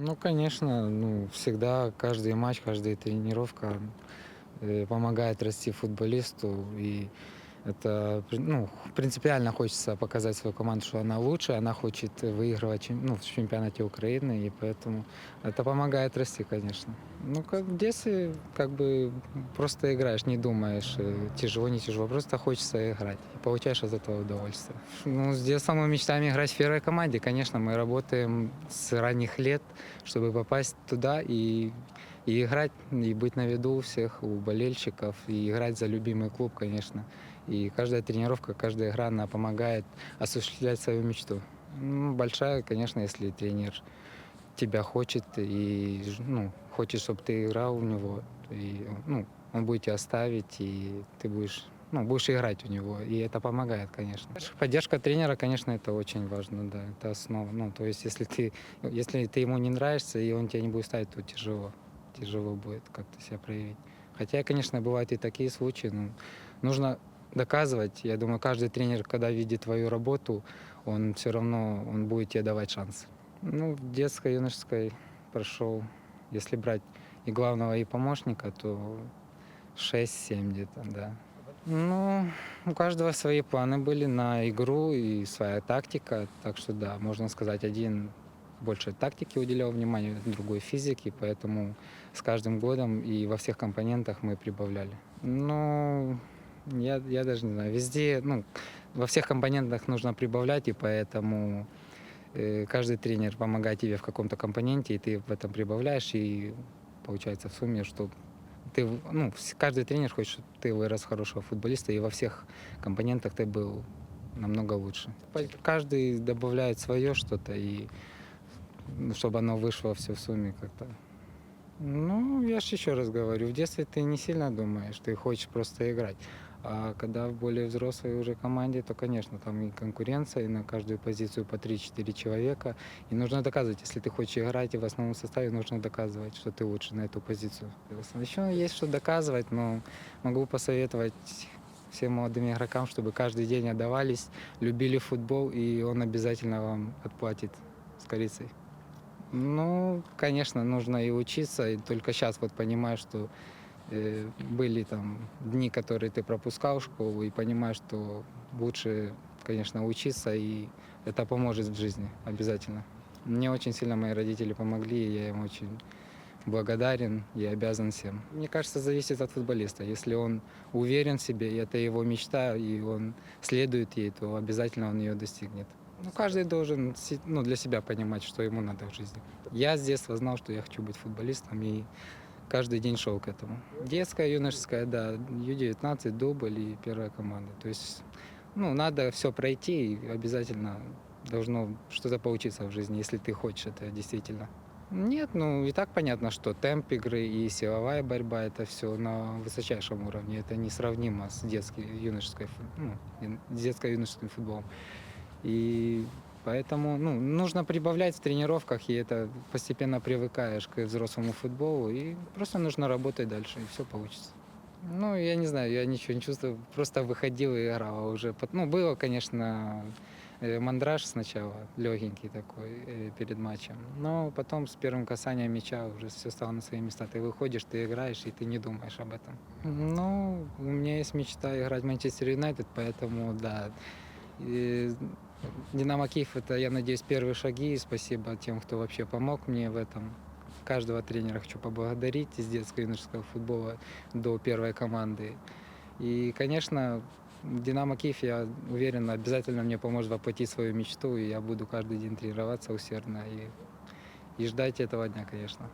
Ну, конечно, ну, всегда каждый матч, каждая тренировка э, помогает расти футболисту. И это ну, принципиально хочется показать свою команду, что она лучше, она хочет выигрывать ну, в чемпионате Украины, и поэтому это помогает расти, конечно. Ну, как в детстве, как бы просто играешь, не думаешь, э, тяжело, не тяжело, просто хочется играть. И получаешь от этого удовольствие. Ну, с детства мы мечтаем играть в первой команде. Конечно, мы работаем с ранних лет, чтобы попасть туда и, и играть, и быть на виду у всех, у болельщиков, и играть за любимый клуб, конечно. И каждая тренировка, каждая игра, она помогает осуществлять свою мечту. Ну, большая, конечно, если тренер тебя хочет и ну, хочет, чтобы ты играл у него, и, ну, он будет тебя ставить, и ты будешь, ну, будешь играть у него, и это помогает, конечно. Поддержка тренера, конечно, это очень важно, да, это основа. Ну, то есть, если ты, если ты ему не нравишься, и он тебя не будет ставить, то тяжело, тяжело будет как-то себя проявить. Хотя, конечно, бывают и такие случаи, но нужно доказывать. Я думаю, каждый тренер, когда видит твою работу, он все равно он будет тебе давать шанс. Ну, в детской, юношеской прошел, если брать и главного, и помощника, то 6-7 где-то, да. Ну, у каждого свои планы были на игру и своя тактика, так что да, можно сказать, один больше тактике уделял внимание, другой физике, поэтому с каждым годом и во всех компонентах мы прибавляли. Ну, я, я даже не знаю, везде, ну, во всех компонентах нужно прибавлять, и поэтому э, каждый тренер помогает тебе в каком-то компоненте, и ты в этом прибавляешь, и получается в сумме, что ты, ну, каждый тренер хочет, чтобы ты вырос хорошего футболиста, и во всех компонентах ты был намного лучше. Каждый добавляет свое что-то, и ну, чтобы оно вышло все в сумме как-то. Ну, я же еще раз говорю, в детстве ты не сильно думаешь, ты хочешь просто играть. А когда в более взрослой уже команде, то, конечно, там и конкуренция, и на каждую позицию по 3-4 человека. И нужно доказывать, если ты хочешь играть, и в основном составе нужно доказывать, что ты лучше на эту позицию. Еще есть что доказывать, но могу посоветовать всем молодым игрокам, чтобы каждый день отдавались, любили футбол, и он обязательно вам отплатит с корицей. Ну, конечно, нужно и учиться, и только сейчас вот понимаю, что были там дни, которые ты пропускал школу, и понимаешь, что лучше, конечно, учиться, и это поможет в жизни обязательно. Мне очень сильно мои родители помогли, и я им очень благодарен и обязан всем. Мне кажется, зависит от футболиста. Если он уверен в себе, и это его мечта, и он следует ей, то обязательно он ее достигнет. Ну, каждый должен ну, для себя понимать, что ему надо в жизни. Я с детства знал, что я хочу быть футболистом, и каждый день шел к этому. Детская, юношеская, да, Ю-19, дубль и первая команда. То есть, ну, надо все пройти, и обязательно должно что-то получиться в жизни, если ты хочешь это действительно. Нет, ну и так понятно, что темп игры и силовая борьба это все на высочайшем уровне. Это несравнимо с детской, юношеской, ну, детско-юношеским футболом. И поэтому ну, нужно прибавлять в тренировках, и это постепенно привыкаешь к взрослому футболу, и просто нужно работать дальше, и все получится. Ну, я не знаю, я ничего не чувствую, просто выходил и играл уже. Ну, было, конечно, э, мандраж сначала, легенький такой э, перед матчем, но потом с первым касанием мяча уже все стало на свои места. Ты выходишь, ты играешь, и ты не думаешь об этом. Ну, у меня есть мечта играть в Манчестер Юнайтед, поэтому, да, и Динамо Киев это, я надеюсь, первые шаги. И спасибо тем, кто вообще помог мне в этом. Каждого тренера хочу поблагодарить из детского и юношеского футбола до первой команды. И, конечно, Динамо Киев, я уверен, обязательно мне поможет воплотить свою мечту, и я буду каждый день тренироваться усердно и, и ждать этого дня, конечно.